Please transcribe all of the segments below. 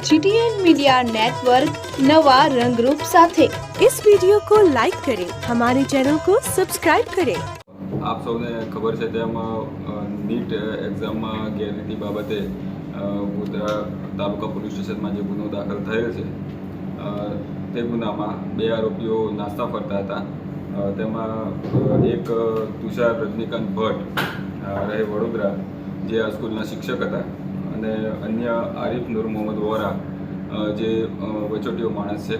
GTN media network नवा रंगरूप साथे इस वीडियो को लाइक करें हमारे चैनल को सब्सक्राइब करें આપ સૌને ખબર છે તેમ અ, નીટ એક્ઝામમાં ગેરરીતિ બાબતે અ, ગોધરા તાલુકા પોલીસ સ્ટેશનમાં જે ગુનો દાખલ થયેલ છે અ, તે ગુનામાં બે આરોપીઓ નાસ્તા ફરતા હતા અ, તેમાં અ, એક અ, તુષાર રજનીકાંત ભટ્ટ અ, રહે વડોદરા જે આ સ્કૂલના શિક્ષક હતા અને અન્ય આરિફ નૂર મોહમ્મદ વોરા જે વચોટીઓ માણસ છે.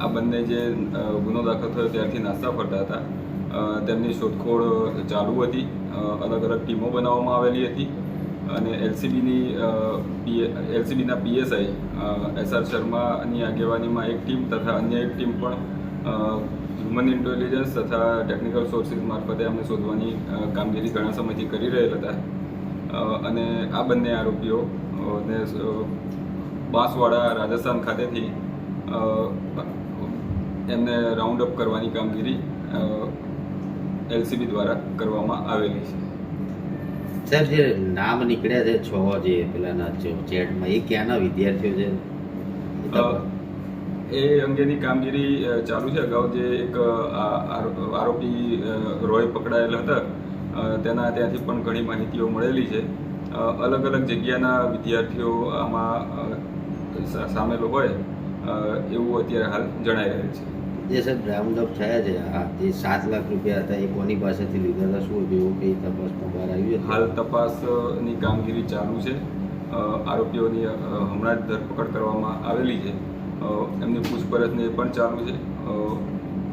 આ બંને જે ગુનો દાખલ થયો ત્યારથી નાસ્તા ફરતા હતા. તેમની શોધખોળ ચાલુ હતી. અલગ અલગ ટીમો બનાવવામાં આવેલી હતી. અને એલસીબીની એલસીબીના પીએસઆઈ એસઆર શર્માની આગેવાનીમાં એક ટીમ તથા અન્ય એક ટીમ પણ હ્યુમન ઇન્ટેલિજન્સ તથા ટેકનિકલ સોર્સિસ મારફતે અમને શોધવાની કામગીરી ઘણા સમયથી કરી રહેલ હતા. અને આ બંને આરોપીઓ ને બાંસવાડા રાજસ્થાન ખાતેથી એમને રાઉન્ડ અપ કરવાની કામગીરી એલસીબી દ્વારા કરવામાં આવેલી છે. સર જે નામ નીકળ્યા છે છ જે પેલાના ચેટમાં એ ક્યાંના વિદ્યાર્થીઓ છે? એ અંગેની કામગીરી ચાલુ છે. અગાઉ જે એક આરોપી રોય પકડાયેલા હતા તેના ત્યાંથી પણ ઘણી માહિતીઓ મળેલી છે. અલગ અલગ જગ્યાના વિદ્યાર્થીઓ આમાં સામેલો હોય એવું અત્યારે હાલ જણાઈ રહ્યું છે. જે સાહેબ રાઉન્ડ અપ થયા છે આ જે સાત લાખ રૂપિયા હતા એ કોની પાસેથી લીધા હતા શું જેવું કઈ તપાસમાં બહાર આવ્યું હાલ તપાસની કામગીરી ચાલુ છે. આરોપીઓની હમણાં જ ધરપકડ કરવામાં આવેલી છે. એમની પૂછપરછને એ પણ ચાલુ છે.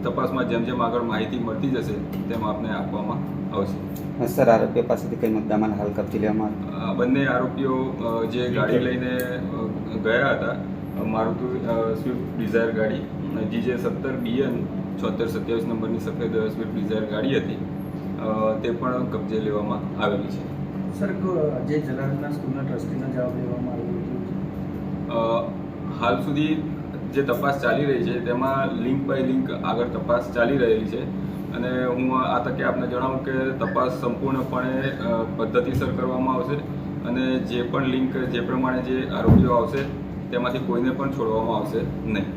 તપાસમાં જેમ જેમ આગળ માહિતી મળતી જશે તેમ આપને આપવામાં આવશે. સર આરોપીઓ પાસેથી કઈ મુદ્દામાં હાલ કબજી લેવામાં બંને આરોપીઓ જે ગાડી લઈને ગયા હતા મારુતિ સ્વિફ્ટ ડિઝાયર ગાડી. જીજે સત્તર બીએન છોતેર સત્યાવીસ નંબરની સફેદ સ્વિફ્ટ ડિઝાયર ગાડી હતી. તે પણ કબજે લેવામાં આવેલી છે. સર જે જલાલના સ્કૂલના ટ્રસ્ટીનો જવાબ લેવામાં આવ્યો હતો? હાલ સુધી જે તપાસ ચાલી રહી છે, તેમાં લિંક બાય લિંક આગળ તપાસ ચાલી રહેલી છે. અને હું આ તકે આપને જણાવું કે તપાસ સંપૂર્ણપણે પદ્ધતિસર કરવામાં આવશે અને જે પણ લિંક, જે પ્રમાણે જે આરોપીઓ આવશે, તેમાંથી કોઈને પણ છોડવામાં આવશે નહીં.